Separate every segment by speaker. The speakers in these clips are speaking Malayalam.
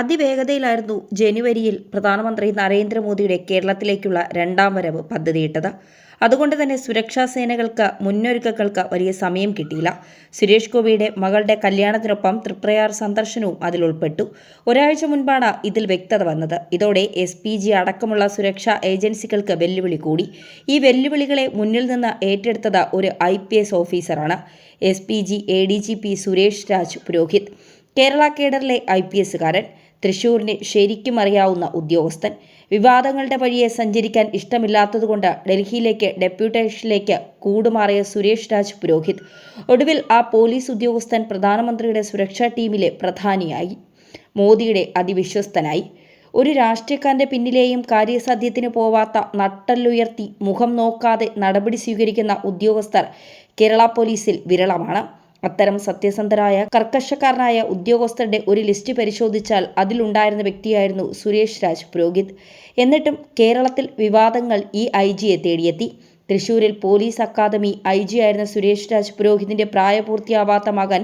Speaker 1: അതിവേഗതയിലായിരുന്നു ജനുവരിയിൽ പ്രധാനമന്ത്രി നരേന്ദ്രമോദിയുടെ കേരളത്തിലേക്കുള്ള രണ്ടാം വരവ് പദ്ധതിയിട്ടത്. അതുകൊണ്ട് തന്നെ സുരക്ഷാ സേനകൾക്ക് മുന്നൊരുക്കങ്ങൾക്ക് വലിയ സമയം കിട്ടിയില്ല. സുരേഷ് ഗോപിയുടെ മകളുടെ കല്യാണത്തിനൊപ്പം തൃപ്രയാർ സന്ദർശനവും അതിൽ ഉൾപ്പെട്ടു. ഒരാഴ്ച മുൻപാണ് ഇതിൽ വ്യക്തത വന്നത്. ഇതോടെ എസ് പി ജി അടക്കമുള്ള സുരക്ഷാ ഏജൻസികൾക്ക് വെല്ലുവിളി കൂടി. ഈ വെല്ലുവിളികളെ മുന്നിൽ നിന്ന് ഏറ്റെടുത്തത് ഒരു ഐ പി എസ് ഓഫീസറാണ്. S P G A D G P Suresh Raj Purohit. Kerala കേഡറിലെ I P എസുകാരൻ തൃശൂരിനെ ശരിക്കും അറിയാവുന്ന ഉദ്യോഗസ്ഥൻ. വിവാദങ്ങളുടെ വഴിയെ സഞ്ചരിക്കാൻ ഇഷ്ടമില്ലാത്തതുകൊണ്ട് ഡൽഹിയിലേക്ക് ഡെപ്യൂട്ടേഷനിലേക്ക് കൂടുമാറിയ സുരേഷ് രാജ് പുരോഹിത്. ഒടുവിൽ ആ പോലീസ് ഉദ്യോഗസ്ഥൻ പ്രധാനമന്ത്രിയുടെ സുരക്ഷാ ടീമിലെ പ്രധാനിയായി. മോദിയുടെ അതിവിശ്വസ്തനായി. ഒരു രാഷ്ട്രീയക്കാരന്റെ പിന്നിലെയും കാര്യസാധ്യത്തിന് പോവാത്ത നട്ടല്ലുയർത്തി മുഖം നോക്കാതെ നടപടി സ്വീകരിക്കുന്ന ഉദ്യോഗസ്ഥർ കേരള പോലീസിൽ വിരളമാണ്. അത്തരം സത്യസന്ധരായ കർക്കശക്കാരനായ ഉദ്യോഗസ്ഥരുടെ ഒരു ലിസ്റ്റ് പരിശോധിച്ചാൽ അതിലുണ്ടായിരുന്ന വ്യക്തിയായിരുന്നു സുരേഷ് രാജ് പുരോഹിത്. എന്നിട്ടും കേരളത്തിൽ വിവാദങ്ങൾ ഈ ഐ ജിയെ തേടിയെത്തി. തൃശൂരിൽ പോലീസ് അക്കാദമി ഐ ജി ആയിരുന്ന സുരേഷ് രാജ് പുരോഹിതിന്റെ പ്രായപൂർത്തിയാവാത്ത മകൻ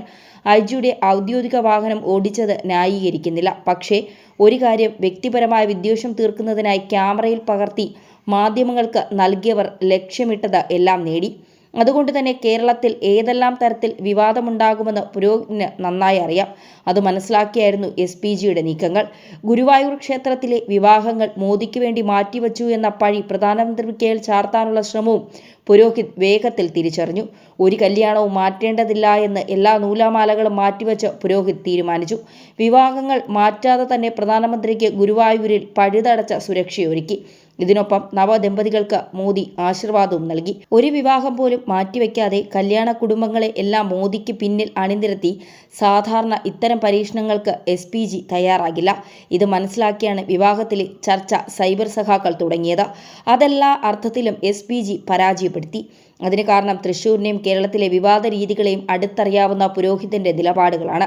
Speaker 1: ഐ ജിയുടെ ഔദ്യോഗിക വാഹനം ഓടിച്ചത് ന്യായീകരിക്കുന്നില്ല. പക്ഷേ ഒരു കാര്യം വ്യക്തിപരമായ വിദ്വേഷം തീർക്കുന്നതിനായി ക്യാമറയിൽ പകർത്തി മാധ്യമങ്ങൾക്ക് നൽകിയവർ ലക്ഷ്യമിട്ടത് എല്ലാം നേടി. അതുകൊണ്ട് തന്നെ കേരളത്തിൽ ഏതെല്ലാം തരത്തിൽ വിവാദമുണ്ടാകുമെന്ന് പുരോഹിതിന് നന്നായി അറിയാം. അത് മനസ്സിലാക്കിയായിരുന്നു എസ് പി ജിയുടെ നീക്കങ്ങൾ. ഗുരുവായൂർ ക്ഷേത്രത്തിലെ വിവാഹങ്ങൾ മോദിക്ക് വേണ്ടി മാറ്റിവച്ചു എന്ന പഴി പ്രധാനമന്ത്രിക്കേൽ ചാർത്താനുള്ള ശ്രമവും പുരോഹിത് വേഗത്തിൽ തിരിച്ചറിഞ്ഞു. ഒരു കല്യാണവും മാറ്റേണ്ടതില്ല എന്ന് എല്ലാ നൂലാമാലകളും മാറ്റിവെച്ച് പുരോഹിത് തീരുമാനിച്ചു. വിവാഹങ്ങൾ മാറ്റാതെ തന്നെ പ്രധാനമന്ത്രിക്ക് ഗുരുവായൂരിൽ പഴുതടച്ച സുരക്ഷയൊരുക്കി. ഇതിനൊപ്പം നവദമ്പതികൾക്ക് മോദി ആശീർവാദവും നൽകി. ഒരു വിവാഹം പോലും മാറ്റിവെക്കാതെ കല്യാണ കുടുംബങ്ങളെ എല്ലാം മോദിക്ക് പിന്നിൽ അണിനിരത്തി സാധാരണ ഇത്തരം പരീക്ഷണങ്ങൾക്ക് എസ് പി ജി തയ്യാറാകില്ല. ഇത് മനസ്സിലാക്കിയാണ് വിവാഹത്തിലെ ചർച്ച സൈബർ സഖാക്കൾ തുടങ്ങിയത്. അതെല്ലാ അർത്ഥത്തിലും എസ് പി ജി പരാജയപ്പെടുത്തി. അതിന് കാരണം തൃശൂരിനെയും കേരളത്തിലെ വിവാദ രീതികളെയും അടുത്തറിയാവുന്ന പുരോഹിതന്റെ നിലപാടുകളാണ്.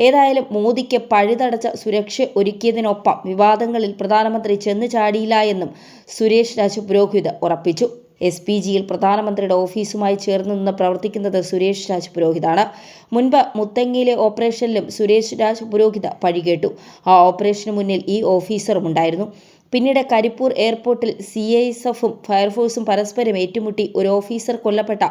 Speaker 1: ഏതായാലും മോദിക്ക് പഴുതടച്ച സുരക്ഷ ഒരുക്കിയതിനൊപ്പം വിവാദങ്ങളിൽ പ്രധാനമന്ത്രി ചെന്നു ചാടിയില്ല എന്നും സുരേഷ് രാജ് പുരോഹിത് ഉറപ്പിച്ചു. എസ് പി ജിയിൽ പ്രധാനമന്ത്രിയുടെ ഓഫീസുമായി ചേർന്ന് നിന്ന് പ്രവർത്തിക്കുന്നത് സുരേഷ് രാജ് പുരോഹിതാണ്. മുൻപ് മുത്തങ്ങയിലെ ഓപ്പറേഷനിലും സുരേഷ് രാജ് പുരോഹിത പഴികേട്ടു ആ ഓപ്പറേഷന് മുന്നിൽ ഈ ഓഫീസറും ഉണ്ടായിരുന്നു. പിന്നീട് കരിപ്പൂർ എയർപോർട്ടിൽ സി എസ് എഫും ഫയർഫോഴ്സും പരസ്പരം ഏറ്റുമുട്ടി ഒരു ഓഫീസർ കൊല്ലപ്പെട്ട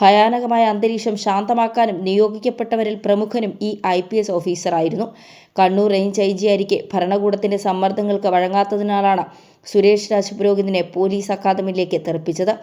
Speaker 1: ഭയാനകമായ അന്തരീക്ഷം ശാന്തമാക്കാനും നിയോഗിക്കപ്പെട്ടവരിൽ പ്രമുഖനും ഈ ഐ പി എസ് ഓഫീസറായിരുന്നു. കണ്ണൂർ റേഞ്ച് ഐ ജി ആയിരിക്കെ ഭരണകൂടത്തിന്റെ സമ്മർദ്ദങ്ങൾക്ക് വഴങ്ങാത്തതിനാലാണ് സുരേഷ് രാജ് പുരോഹിതിനെ പോലീസ് അക്കാദമിയിലേക്ക് തെറിപ്പിച്ചത്.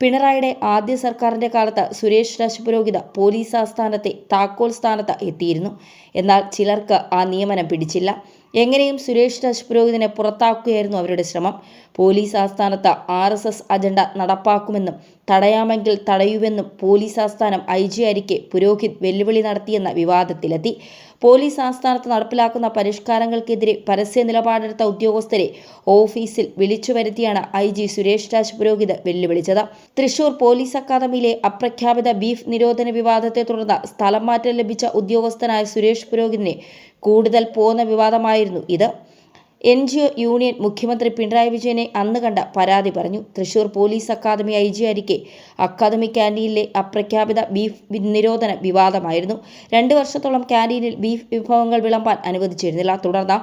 Speaker 1: പിണറായിയുടെ ആദ്യ സർക്കാരിന്റെ കാലത്ത് സുരേഷ് രാജ് പുരോഹിത പോലീസ് ആസ്ഥാനത്തെ താക്കോൽ സ്ഥാനത്ത് എത്തിയിരുന്നു. എന്നാൽ ചിലർക്ക് ആ നിയമനം പിടിച്ചില്ല. എങ്ങനെയും സുരേഷ് രാജ് പുരോഹിതിനെ പുറത്താക്കുകയായിരുന്നു അവരുടെ ശ്രമം. പോലീസ് ആസ്ഥാനത്ത് ആർ എസ് എസ് അജണ്ട നടപ്പാക്കുമെന്നും തടയാമെങ്കിൽ തടയുമെന്നും പോലീസ് ആസ്ഥാനം ഐ ജി അരിക്കെ പുരോഹിത് വെല്ലുവിളി നടത്തിയെന്ന വിവാദത്തിലെത്തി. പോലീസ് ആസ്ഥാനത്ത് നടപ്പിലാക്കുന്ന പരിഷ്കാരങ്ങൾക്കെതിരെ പരസ്യ നിലപാടെടുത്ത ഉദ്യോഗസ്ഥരെ ഓഫീസിൽ വിളിച്ചു വരുത്തിയാണ് ഐ ജി സുരേഷ് രാജ് പുരോഹിത് വെല്ലുവിളിച്ചത്. തൃശൂർ പോലീസ് അക്കാദമിയിലെ അപ്രഖ്യാപിത ബീഫ് നിരോധന വിവാദത്തെ തുടർന്ന് സ്ഥലം മാറ്റം ലഭിച്ച ഉദ്യോഗസ്ഥനായ സുരേഷ് പുരോഹിതിനെ കൂടുതൽ പോന്ന വിവാദമായിരുന്നു ഇത്. എൻ ജി ഒ യൂണിയൻ മുഖ്യമന്ത്രി പിണറായി വിജയനെ അന്ന് കണ്ട പരാതി പറഞ്ഞു. Thrissur police academy I G ആരിക്കെ academy ക്യാന്റീനിലെ അപ്രഖ്യാപിത ബീഫ് നിരോധന വിവാദമായിരുന്നു. രണ്ട് വർഷത്തോളം ക്യാന്റീനിൽ ബീഫ് വിഭവങ്ങൾ വിളമ്പാൻ അനുവദിച്ചിരുന്നില്ല. തുടർന്ന്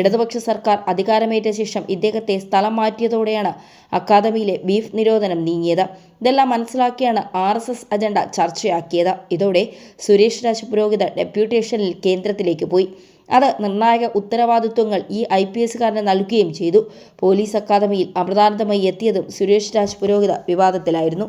Speaker 1: ഇടതുപക്ഷ സർക്കാർ അധികാരമേറ്റ ശേഷം ഇദ്ദേഹത്തെ സ്ഥലം മാറ്റിയതോടെയാണ് അക്കാദമിയിലെ ബീഫ് നിരോധനം നീങ്ങിയത്. ഇതെല്ലാം മനസ്സിലാക്കിയാണ് ആർ എസ് എസ് അജണ്ട ചർച്ചയാക്കിയത്. ഇതോടെ സുരേഷ് രാജ് പുരോഹിത ഡെപ്യൂട്ടേഷനിൽ കേന്ദ്രത്തിലേക്ക് പോയി. അത് നിർണായക ഉത്തരവാദിത്വങ്ങൾ ഈ ഐ പി എസുകാരന് നൽകുകയും ചെയ്തു. പോലീസ് അക്കാദമിയിൽ അമൃതാനന്ദമായി എത്തിയതും സുരേഷ് രാജ് പുരോഹിത വിവാദത്തിലായിരുന്നു.